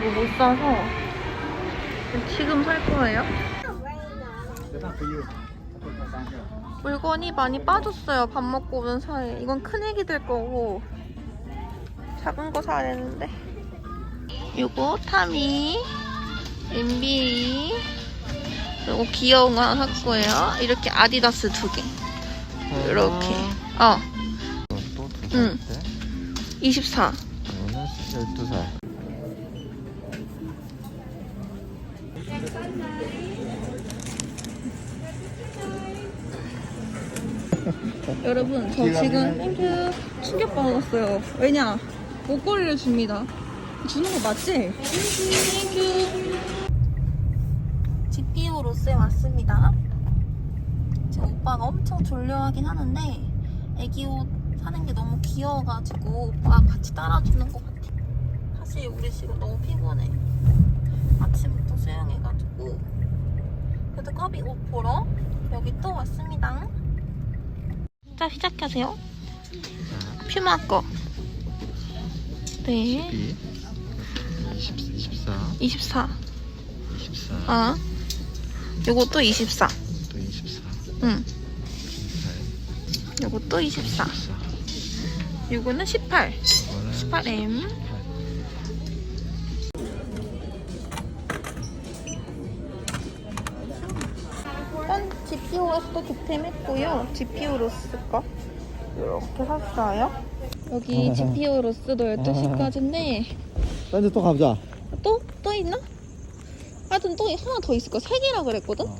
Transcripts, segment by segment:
많아가지고 못 사서 지금 살 거예요. 물건이 많이 빠졌어요. 밥 먹고 오는 사이에. 이건 큰 애기 들 거고 작은 거 사야 되는데. 요거 타미, MB, 그리고 귀여운 거 하나 샀고요. 이렇게 아디다스 두 개. 이렇게. 어, 또두 응. 살인데? 24. 이거는 12살. 여러분, 저 지금 땡큐 충격받았어요. 왜냐? 목걸이를 줍니다. 주는 거 맞지? 땡큐. GPU 로스에 왔습니다. 제 오빠가 엄청 졸려하긴 하는데 애기 옷 사는 게 너무 귀여워가지고 오빠가 같이 따라주는 것 같아. 사실 우리 지금 너무 피곤해. 아침부터 수영해가지고 그래도 꺼비 옷 보러 여기 또 왔습니다. 자 시작하세요. 퓨마 거. 네. 12, 20, 24, 24. 24, 아. 요것도 24. 또 24, 응. 18, 요것도 24. 24. 요거는 18. 이거는 18M. GPU로서도 득템했고요. GPU 로스 거. 이렇게 샀어요. 여기 GPU 로스도 12시까지인데 딴데 또 가보자. 또? 또 있나? 하여튼 또 하나 더 있을 거. 세 개라 그랬거든? 어.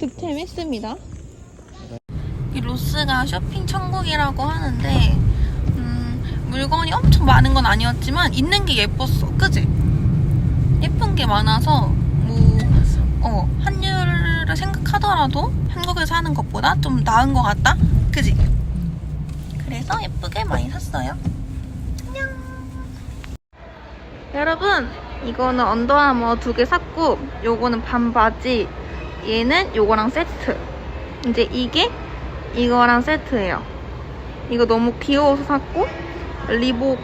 득템했습니다. 이 로스가 쇼핑 천국이라고 하는데 음, 물건이 엄청 많은 건 아니었지만 있는 게 예뻤어. 그지? 예쁜 게 많아서 뭐 어, 환율을 생각하더라도 한국에서 하는 것보다 좀 나은 것 같다? 그지? 그래서 예쁘게 많이 샀어요. 안녕. 여러분, 이거는 언더아머 두 개 샀고, 요거는 반바지, 얘는 요거랑 세트. 이제 이게 이거랑 세트예요. 이거 너무 귀여워서 샀고, 리복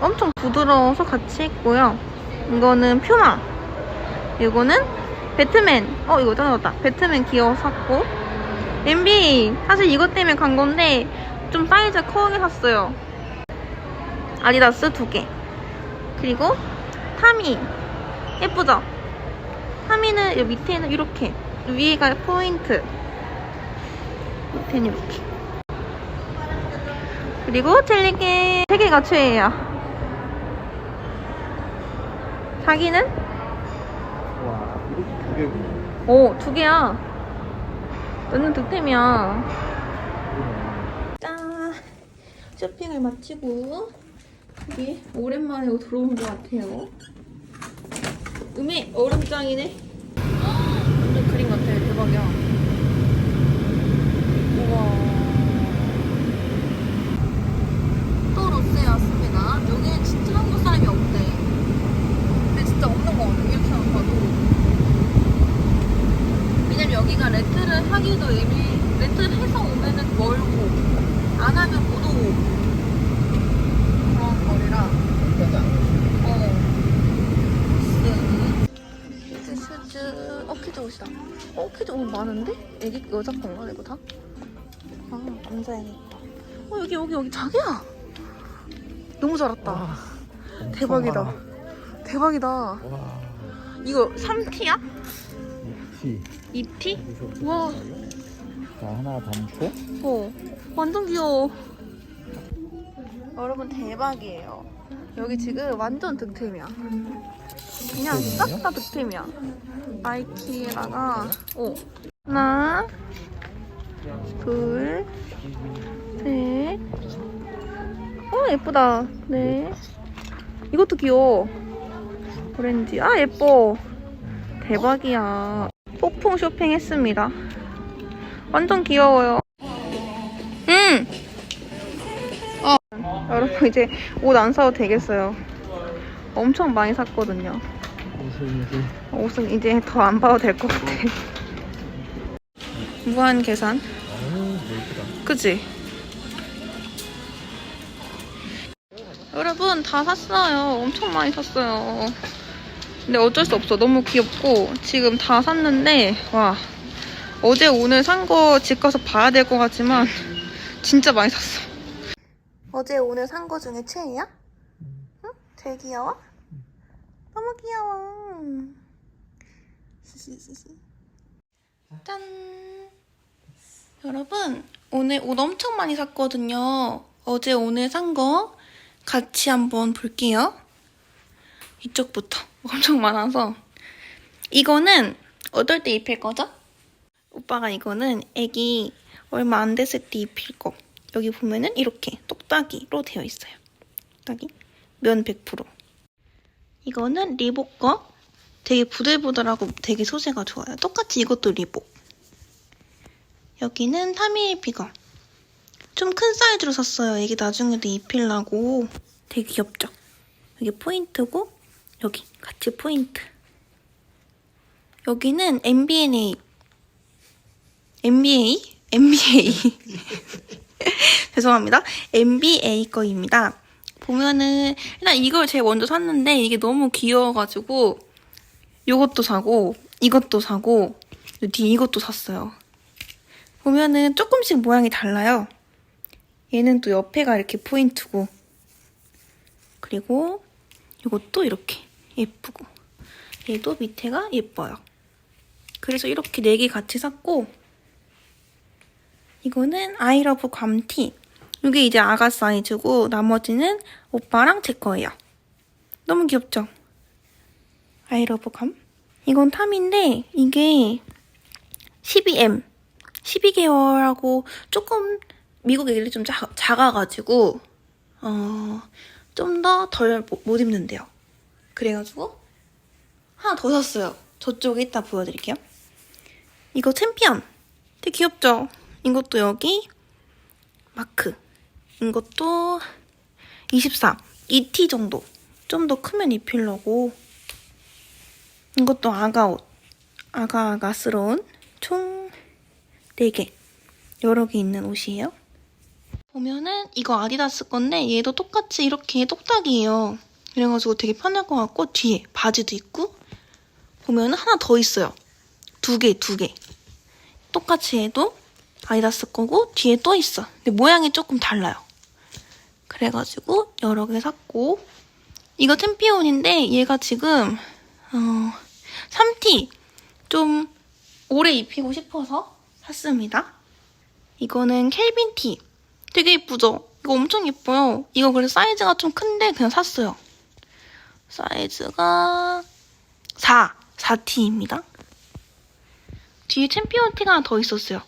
엄청 부드러워서 같이 했고요. 이거는 퓨마. 이거는 배트맨. 어, 이거 짜증났다. 배트맨 귀여워서 샀고, MB. 사실 이것 때문에 간 건데, 좀 사이즈 크게 샀어요. 아디다스 두 개. 그리고 타미. 예쁘죠? 타미는 이 밑에는 이렇게. 위에가 포인트. 밑에는 이렇게. 그리고 젤리게 세 개가 최애야. 자기는? 오, 두 개야. 너는 득템이야. 짠. 쇼핑을 마치고 여기 오랜만에 들어온 것 같아요. 음에 얼음장이네. 완전 그림 같아. 대박이야. 우와. 또 로스에 왔습니다. 여기는 진짜 한국 사람이 없대. 근데 진짜 없는 거 같아. 이렇게만 봐도. 왜냐면 여기가 렌트를 하기도 애매 렌트를 해서 오면은 멀고 안 하면 못 오고 그런 거리라 어 키즈 슈즈 어 키즈 옷이다 어 키즈 옷 많은데? 애기 여자 건가 이거 다? 아 남자애니까 어 여기 여기 여기 자기야 너무 잘 왔다 대박이다 대박이다 와, 이거 3T야? 티. 2T? 와 자, 하나 담고. 어, 완전 귀여워. 여러분 대박이에요. 여기 지금 완전 득템이야. 그냥 싹 다 득템이야. 나이키에다가 어 하나, 둘, 셋. 어 예쁘다. 네. 이것도 귀여워. 오렌지. 아 예뻐. 대박이야. 폭풍 쇼핑했습니다. 완전 귀여워요. 응. 어. 여러분 이제 옷 안 사도 되겠어요. 엄청 많이 샀거든요. 옷은 이제 옷은 이제 더 안 봐도 될 것 같아. 무한 계산. 아, 그치? 여러분 다 샀어요. 엄청 많이 샀어요. 근데 어쩔 수 없어. 너무 귀엽고 지금 다 샀는데 와 어제 오늘 산 거 집 가서 봐야 될 것 같지만 진짜 많이 샀어. 어제 오늘 산 거 중에 최애야? 응? 제일 귀여워? 너무 귀여워. 히히히히. 짠. 여러분 오늘 옷 엄청 많이 샀거든요. 어제 오늘 산 거 같이 한번 볼게요. 이쪽부터 엄청 많아서 이거는 어떨 때 입힐 거죠? 오빠가 이거는 애기 얼마 안 됐을 때 입힐 거. 여기 보면은 이렇게 똑딱이로 되어 있어요. 똑딱이 면 100%. 이거는 리복 거. 되게 부들부들하고 되게 소재가 좋아요. 똑같이 이것도 리복. 여기는 타미엘피가 좀큰 사이즈로 샀어요. 애기 나중에도 입히려고. 되게 귀엽죠? 여기 포인트고 여기 같이 포인트. 여기는 MBNA. MBA? MBA. 죄송합니다. MBA 거입니다. 보면은 일단 이걸 제일 먼저 샀는데 이게 너무 귀여워가지고 이것도 사고 이것도 사고 뒤에 이것도 샀어요. 보면은 조금씩 모양이 달라요. 얘는 또 옆에가 이렇게 포인트고 그리고 이것도 이렇게 예쁘고 얘도 밑에가 예뻐요. 그래서 이렇게 네 개 같이 샀고 이거는 아이러브 괌티 이게 이제 아가 사이즈고 나머지는 오빠랑 제 거예요. 너무 귀엽죠? 아이러브 괌 이건 탐인데 이게 12M 12개월하고 조금 미국 애들이 좀 작, 작아가지고 어, 좀 더 덜 못 입는데요. 그래가지고 하나 더 샀어요. 저쪽에 이따 보여드릴게요. 이거 챔피언 되게 귀엽죠? 이것도 여기 마크 이것도 24 2T 정도 좀 더 크면 입히려고 이것도 아가 옷 아가아가스러운 총 4개 여러 개 있는 옷이에요. 보면은 이거 아디다스 건데 얘도 똑같이 이렇게 똑딱이에요. 그래가지고 되게 편할 것 같고 뒤에 바지도 있고 보면은 하나 더 있어요. 두 개, 두 개. 똑같이 해도 아디다스 거고 뒤에 또 있어. 근데 모양이 조금 달라요. 그래가지고 여러 개 샀고 이거 챔피온인데 얘가 지금 어 3T 좀 오래 입히고 싶어서 샀습니다. 이거는 켈빈 티. 되게 예쁘죠? 이거 엄청 예뻐요. 이거 그래서 사이즈가 좀 큰데 그냥 샀어요. 사이즈가 4, 4T입니다. 뒤에 챔피언 티가 하나 더 있었어요.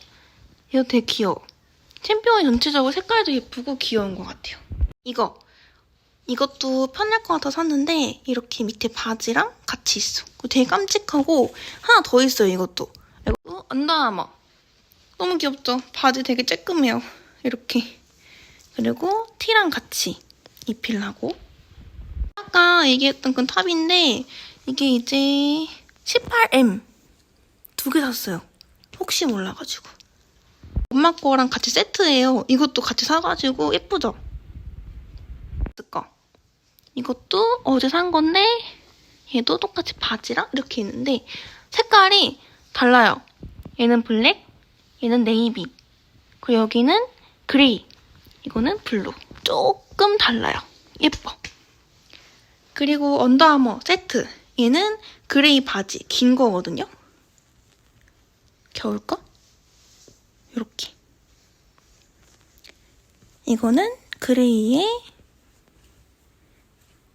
이거 되게 귀여워. 챔피언이 전체적으로 색깔도 예쁘고 귀여운 것 같아요. 이거. 이것도 편할 것 같아서 샀는데 이렇게 밑에 바지랑 같이 있어. 되게 깜찍하고 하나 더 있어요, 이것도. 이거 안다아마. 너무 귀엽죠? 바지 되게 쬐끔해요. 이렇게. 그리고 티랑 같이 입히려고. 아까 얘기했던 그 탑인데 이게 이제 18M 두 개 샀어요. 혹시 몰라가지고. 엄마 거랑 같이 세트예요. 이것도 같이 사가지고 예쁘죠? 거. 이것도 어제 산 건데 얘도 똑같이 바지랑 이렇게 있는데 색깔이 달라요. 얘는 블랙, 얘는 네이비. 그리고 여기는 그레이. 이거는 블루. 조금 달라요. 예뻐. 그리고 언더아머 세트. 얘는 그레이 바지. 긴 거거든요. 겨울 거? 이렇게. 이거는 그레이의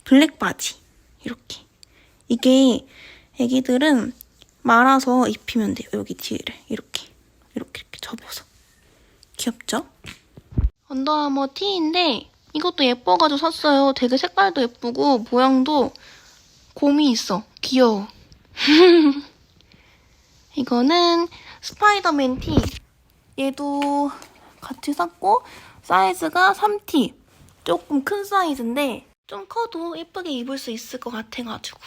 블랙 바지. 이렇게. 이게 애기들은 말아서 입히면 돼요. 여기 뒤를. 이렇게. 이렇게 이렇게 접어서. 귀엽죠? 언더아머 티인데 이것도 예뻐가지고 샀어요. 되게 색깔도 예쁘고 모양도 곰이 있어. 귀여워. 이거는 스파이더맨 티. 얘도 같이 샀고 사이즈가 3T. 조금 큰 사이즈인데 좀 커도 예쁘게 입을 수 있을 것 같아가지고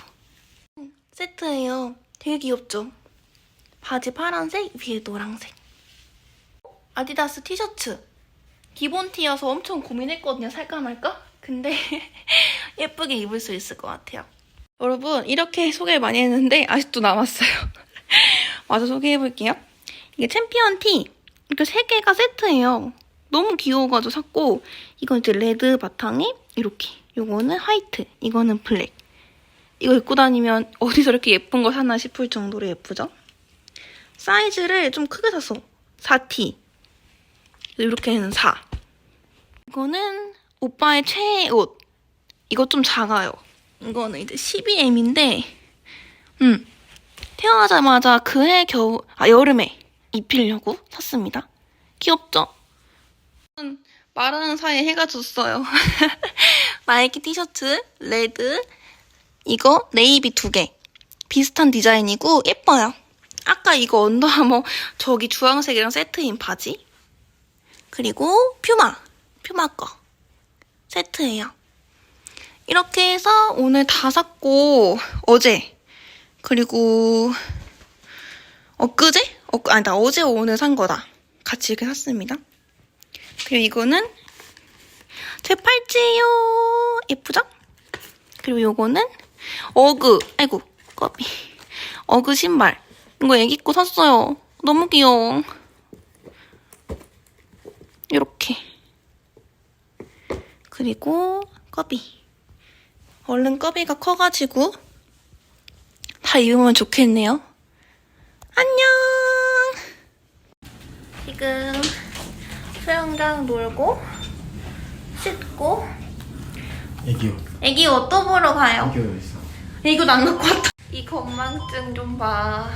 음, 세트예요. 되게 귀엽죠? 바지 파란색, 위에 노란색. 아디다스 티셔츠. 기본 티여서 엄청 고민했거든요. 살까 말까? 근데 예쁘게 입을 수 있을 것 같아요. 여러분 이렇게 소개를 많이 했는데 아직도 남았어요. 마저 소개해볼게요. 이게 챔피언 티 이렇게 세 개가 세트예요. 너무 귀여워가지고 샀고 이건 이제 레드 바탕에 이렇게 요거는 화이트 이거는 블랙 이거 입고 다니면 어디서 이렇게 예쁜 거 사나 싶을 정도로 예쁘죠? 사이즈를 좀 크게 샀어. 4T. 이렇게는 4. 이거는 오빠의 최애 옷. 이거 좀 작아요. 이거는 이제 12M인데, 음, 태어나자마자 그해 겨우, 아, 여름에 입히려고 샀습니다. 귀엽죠? 음, 말하는 사이에 해가 졌어요. 나이키 티셔츠, 레드, 이거 네이비 두 개. 비슷한 디자인이고 예뻐요. 아까 이거 언더아머 저기 주황색이랑 세트인 바지. 그리고 퓨마. 퓨마 거. 세트예요. 이렇게 해서 오늘 다 샀고 어제 그리고 엊그제? 어, 아니 나 어제 오늘 산 거다. 같이 이렇게 샀습니다. 그리고 이거는 제 팔찌요. 예쁘죠? 그리고 요거는 어그, 아이고, 꺼비. 어그 신발. 이거 애기 거 샀어요. 너무 귀여워. 이렇게. 그리고 꺼비. 얼른 꺼비가 커가지고 다 입으면 좋겠네요. 안녕! 지금 수영장 놀고 씻고 애기 옷. 애기 옷 또 보러 가요. 애기 옷 있어. 이거 안 갖고 왔다. 이 건망증 좀 봐.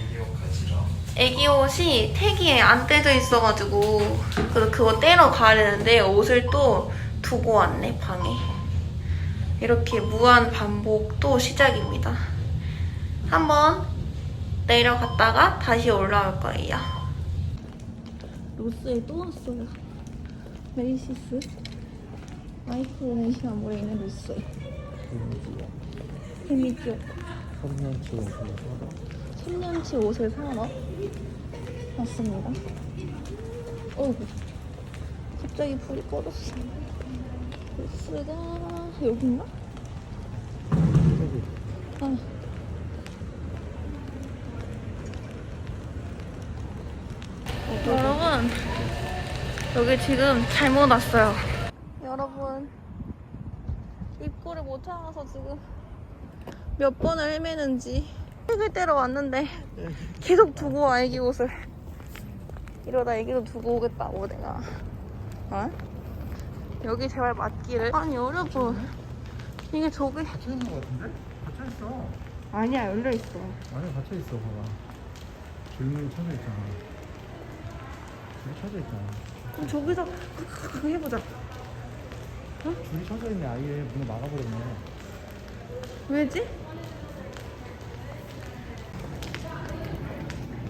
애기 옷 가지러. 애기 옷이 태기에 안 떼져 있어가지고 그래서 그거 떼러 가야 되는데 옷을 또 두고 왔네 방에. 이렇게 무한 반복 또 시작입니다. 한번 내려갔다가 다시 올라올 거예요. 로스에 또 왔어요. 메이시스. 마이크로네시아 모에 있는 로스. 재밌죠? 3년치 옷을 3년치 옷을 사러 왔습니다. 어이구. 갑자기 불이 꺼졌어. 로스가 여긴가? 아. 여러분, 여기 지금 잘못 왔어요. 여러분, 입구를 못 찾아서 지금 몇 번을 헤매는지 책을 떼러 왔는데 계속 두고 와, 애기 옷을. 이러다 애기도 두고 오겠다고 내가. 어? 여기 제발 맞기를. 아니, 여러분. 이게 저기. 갇혀 있는 거 같은데? 갇혀 있어. 아니야, 열려 있어. 아니 갇혀 있어 봐봐. 줄무늬 쳐져 있잖아. 줄이 쳐져 있잖아. 그럼 저기서 그거 해보자. 줄이 쳐져 있네 아예 문을 막아버렸네. 왜지?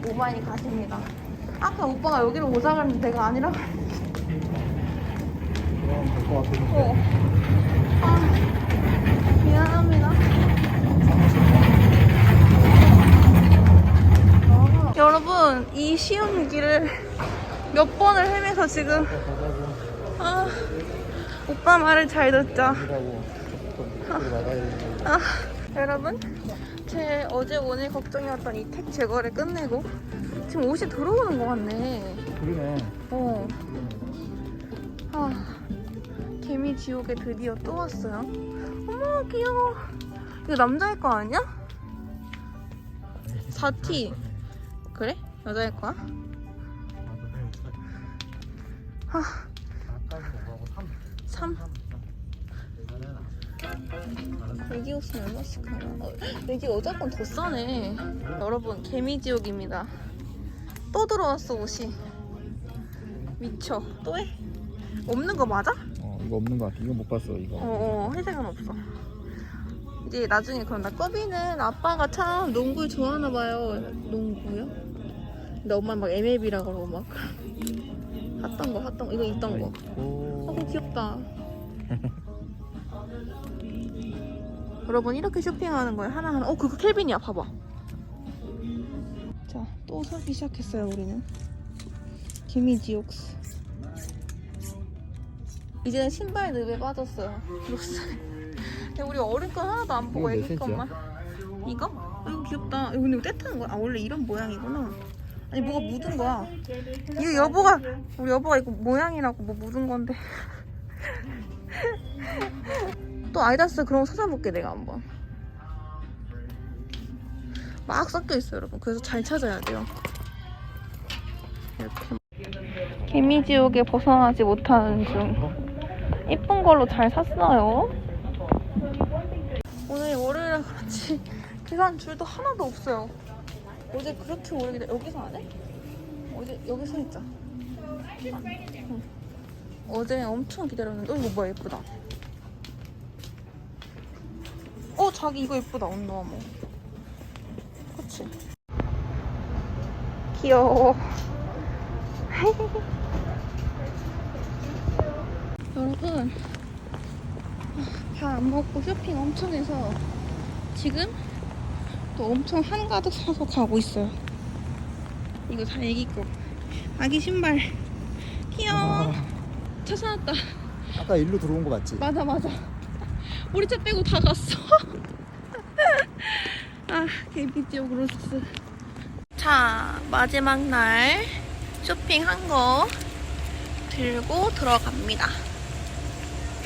오만이 가십니다. 아까 오빠가 여기로 오자고 했는데 내가 아니라고 그럼 될것 같은데. 어. 아, 미안합니다. 여러분, 이 쉬운 길을 몇 번을 헤매서 지금. 아, 오빠 말을 잘 듣자. 되는데. 아, 여러분, 제 어제 오늘 걱정이었던 이 택 제거를 끝내고 지금 옷이 들어오는 것 같네. 그러네. 어. 아, 개미 지옥에 드디어 또 왔어요. 어머, 귀여워. 이거 남자일 거 아니야? 4T. 그래? 여자일 거야? 아, 아까는 뭐하고 3. 3. 애기 옷은 얼마씩 하나? 어, 애기 여자 건더 싸네. 여러분, 개미 지옥입니다. 또 들어왔어, 옷이. 미쳐. 또 해? 없는 거 맞아? 어 이거 없는 거 같아. 이거 못 봤어 이거. 어, 어, 회색은 없어. 이제 나중에 그럼 나 꺼비는 아빠가 참 농구를 좋아하나 봐요. 농구요? 근데 엄마 막 MLB라 그러고 막 핫던 거, 핫던 거, 이거 있던 거. 오. 어, 귀엽다. 여러분 이렇게 쇼핑하는 거예요 하나하나. 어 그거 켈빈이야 봐봐. 자 또 사기 시작했어요 우리는. 개미지옥스. 이제는 신발 늪에 빠졌어요. 로스. 근데 우리 어른 건 하나도 안 보고 몇 애기 것만. 이거? 어, 이거 귀엽다. 이거 근데 이거 떼타는 거야? 아 원래 이런 모양이구나. 아니 뭐가 묻은 거야. 이거 여보가 우리 여보가 이거 모양이라고 뭐 묻은 건데. 또 아이다스 그런 거 찾아볼게 내가 한번. 막 섞여 있어요 여러분. 그래서 잘 찾아야 돼요. 이렇게. 개미지옥에 벗어나지 못하는 중. 이쁜 걸로 잘 샀어요. 오늘 월요일이라 그렇지 계산 줄도 하나도 없어요. 어제 그렇게 오래 기다 여기서 안 해? 어제 여기 서 있자. 응. 어제 엄청 기다렸는데 어, 이거 뭐야 예쁘다. 어 자기 이거 예쁘다 언더아머. 그치? 귀여워. 여러분 밥안 먹고 쇼핑 엄청 해서 지금 또 엄청 한가득 사서 가고 있어요. 이거 다 애기 거. 아기 신발. 귀여워. 찾아왔다. 아까 일로 들어온 거 맞지? 맞아 맞아. 우리 차 빼고 다 갔어. 아 개비지옥 로스. 자 마지막 날 쇼핑한 거 들고 들어갑니다.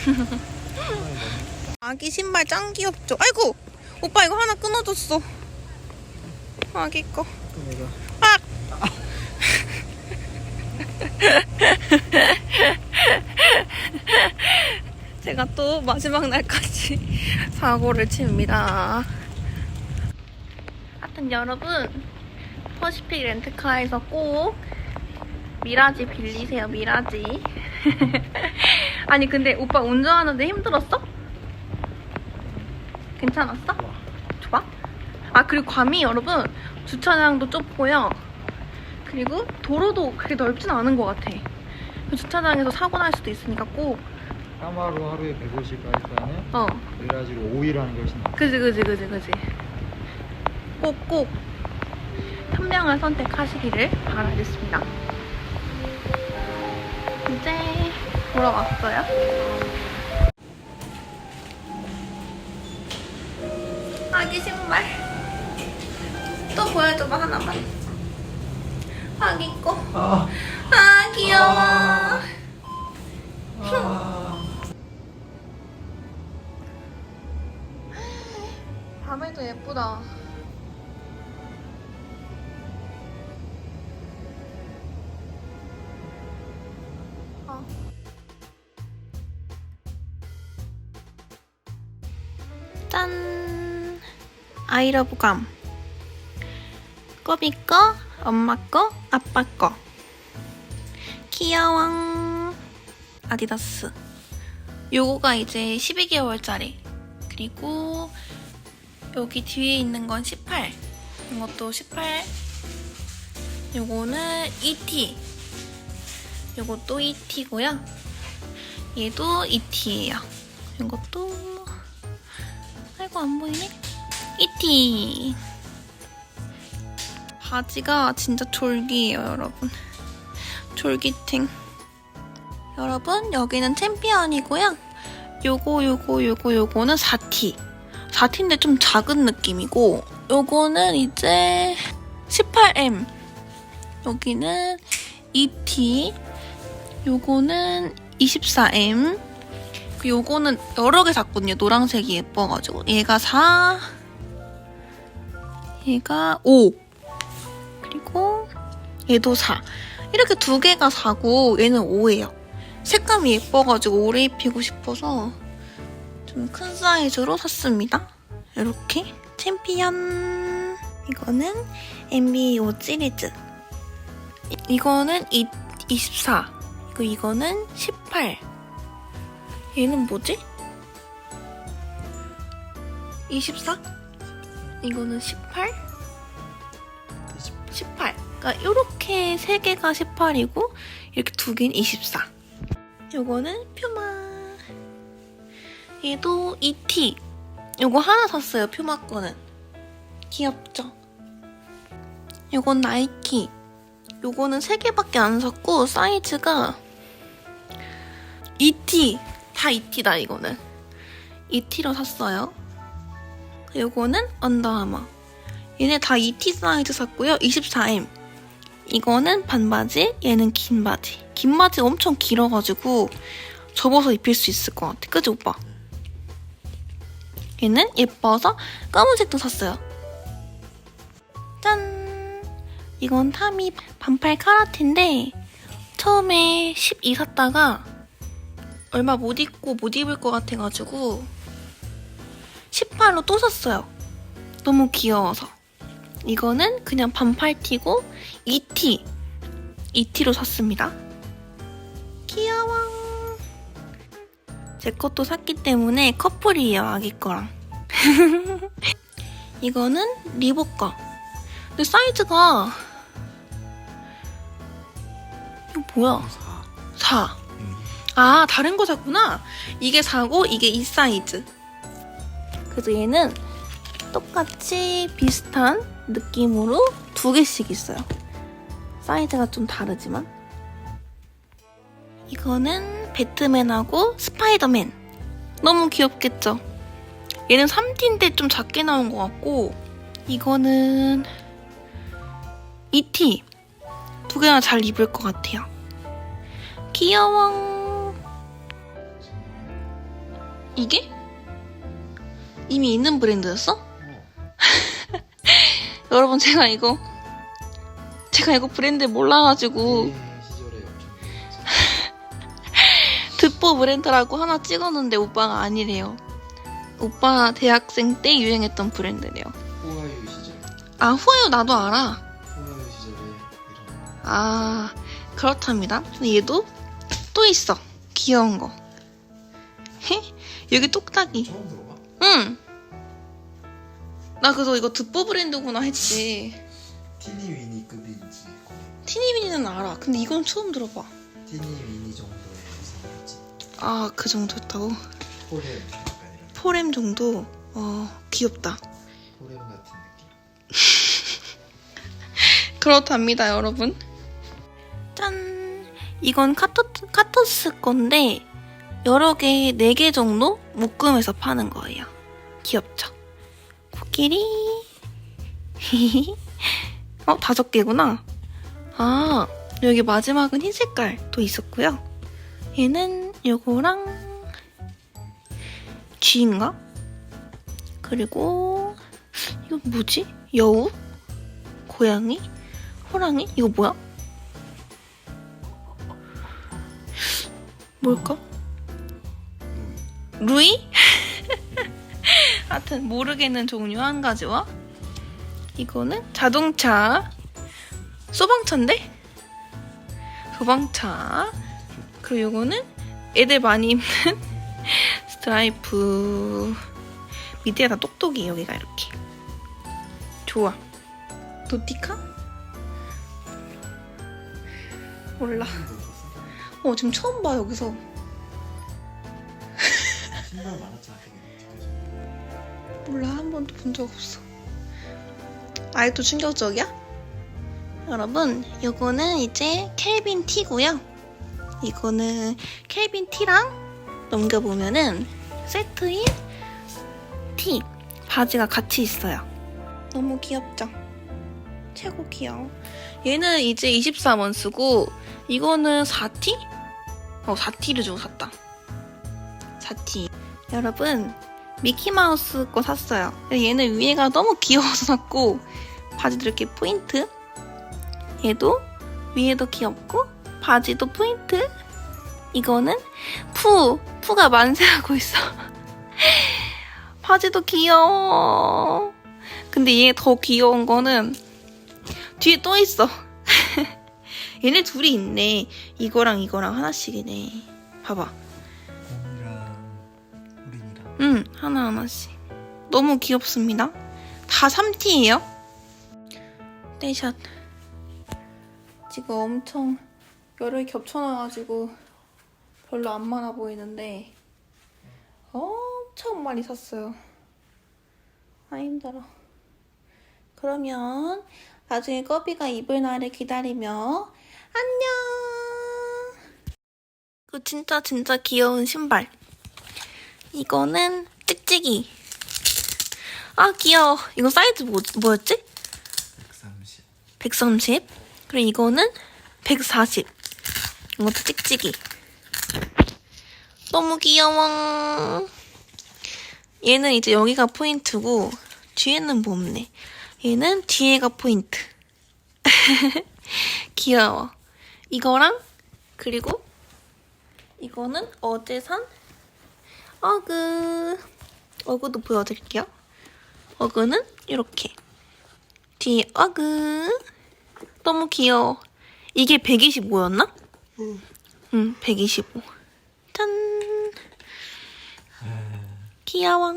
아기 신발 짱 귀엽죠? 아이고 오빠 이거 하나 끊어졌어. 아기 거. 아! 제가 또 마지막 날까지 사고를 칩니다. 하여튼 여러분, 퍼시픽 렌트카에서 꼭 미라지 빌리세요, 미라지. 아니, 근데 오빠 운전하는데 힘들었어? 괜찮았어? 좋아? 아, 그리고 괌이 여러분, 주차장도 좁고요. 그리고 도로도 그렇게 넓진 않은 것 같아. 주차장에서 사고 날 수도 있으니까 꼭, 까마로 하루에 150까지는 어, 브라지로 5일 하는 게 훨씬 나. 그지, 그지, 그지, 그지. 꼭, 꼭, 현명한 선택하시기를 바라겠습니다. 이제 돌아왔어요. 아기 신발. 또 보여줘봐, 하나만. 아기 거. 아, 아, 귀여워. 아. 밤에도 예쁘다. 아. 짠! 아이러브 감. 꼬비 거, 엄마 거, 아빠 거. 귀여워. 아디다스. 요거가 이제 12개월짜리. 그리고 여기 뒤에 있는 건 18. 이것도 18. 요거는 ET. 요것도 ET고요. 얘도 ET예요. 이것도 아이고 안 보이네. ET. 바지가 진짜 졸기예요, 여러분. 졸기팅. 여러분, 여기는 챔피언이고요. 요거 요거 요거 요거는 4T. 4T인데 좀 작은 느낌이고 요거는 이제 18M 여기는 2T 요거는 24M 그 요거는 여러 개 샀거든요 노란색이 예뻐가지고 얘가 4 얘가 5 그리고 얘도 4 이렇게 두 개가 4고 얘는 5예요. 색감이 예뻐가지고 오래 입히고 싶어서 좀 큰 사이즈로 샀습니다. 이렇게. 챔피언! 이거는 MBO 시리즈. 이거는 이, 24 이거 이거는 18 얘는 뭐지? 24 이거는 18 18 그러니까 이렇게 세 개가 18이고 이렇게 두 개는 24 요거는 퓨마 얘도 ET. 요거 하나 샀어요, 퓨마 거는. 귀엽죠? 요건 나이키. 요거는 3개밖에 안 샀고, 사이즈가 ET 다 ET다 이거는 ET로 샀어요. 요거는 언더아머. 얘네 다 ET 사이즈 샀고요. 24M. 이거는 반바지, 얘는 긴 바지. 긴 바지 엄청 길어가지고 접어서 입힐 수 있을 것 같아. 그지 오빠? 얘는 예뻐서 검은색도 샀어요. 짠! 이건 타미 반팔 카라티인데 처음에 12 샀다가 얼마 못 입고 못 입을 것 같아가지고 18로 또 샀어요. 너무 귀여워서. 이거는 그냥 반팔 티고 2T. 2T로 샀습니다. 귀여워. 제 것도 샀기 때문에 커플이에요, 아기 거랑. 이거는 리복 거. 근데 사이즈가 이거 뭐야? 4. 아, 다른 거 샀구나. 이게 4고 이게 2 사이즈. 그래서 얘는 똑같이 비슷한 느낌으로 두 개씩 있어요. 사이즈가 좀 다르지만. 이거는 배트맨하고 스파이더맨. 너무 귀엽겠죠? 얘는 3T인데 좀 작게 나온 것 같고, 이거는 2T. 두 개나 잘 입을 것 같아요. 귀여워. 이게? 이미 있는 브랜드였어? 여러분 제가 이거 제가 이거 브랜드 몰라가지고 엄청 듣보 브랜드라고 하나 찍었는데 오빠가 아니래요. 오빠 대학생 때 유행했던 브랜드래요. 시절 아 후아유 나도 알아. 호화유 시절에 이런 아 그렇답니다. 근데 얘도 또 있어. 귀여운 거. 헤? 여기 똑딱이. 처음 들어봐? 응. 나 그래서 이거 듣보 브랜드구나 했지. 티니 위니 급인지 티니비니는 알아. 근데 이건 처음 들어봐. 티니 위니 정도의 이상이지 아, 그 정도였다고? 포렘 약간 이런 포렘 정도? 어, 귀엽다. 포렘 같은 느낌 그렇답니다, 여러분. 짠! 이건 카토, 카토스 건데, 여러 개, 네 개 정도 묶음해서 파는 거예요. 귀엽죠? 코끼리. 어, 다섯 개구나. 아, 여기 마지막은 흰 색깔도 있었고요. 얘는 요거랑 쥐인가? 그리고 이건 뭐지? 여우? 고양이? 호랑이? 이거 뭐야? 뭘까? 루이? 하여튼 모르겠는 종류 한 가지와 이거는 자동차. 소방차인데? 소방차. 그리고 이거는 애들 많이 입는 스트라이프. 밑에 다 똑똑이 여기가 이렇게. 좋아. 도티카? 몰라? 어 지금 처음 봐 여기서. 신발 많았잖아 몰라. 한 번도 본 적 없어. 또 충격적이야? 여러분 이거는 이제 켈빈 티고요. 이거는 켈빈 티랑 넘겨보면은 세트인 티 바지가 같이 있어요. 너무 귀엽죠? 최고 귀여워. 얘는 이제 24원 쓰고 이거는 4T? 어 4T를 주고 샀다. 4T 여러분 미키마우스 거 샀어요. 얘는 위에가 너무 귀여워서 샀고 바지도 이렇게 포인트. 얘도 위에도 귀엽고 바지도 포인트. 이거는 푸 푸가 만세하고 있어. 바지도 귀여워. 근데 얘 더 귀여운 거는 뒤에 또 있어. 얘네 둘이 있네. 이거랑 이거랑 하나씩이네. 봐봐. 응, 하나하나씩. 너무 귀엽습니다. 다 3T예요. 떼샷. 지금 엄청 열을 겹쳐놔가지고 별로 안 많아 보이는데 엄청 많이 샀어요. 아, 힘들어. 그러면 나중에 꺼비가 입을 날을 기다리며 안녕! 끝. 진짜 진짜 귀여운 신발. 이거는 찍찍이. 아 귀여워. 이거 사이즈 뭐, 뭐였지? 130 130. 그리고 이거는 140. 이것도 찍찍이. 너무 귀여워. 얘는 이제 여기가 포인트고 뒤에는 뭐 없네. 얘는 뒤에가 포인트. 귀여워. 이거랑 그리고 이거는 어제 산 어그 어그도 보여드릴게요. 어그는 이렇게 뒤에 어그 너무 귀여워. 이게 125였나? 응. 응, 125. 짠. 귀여워.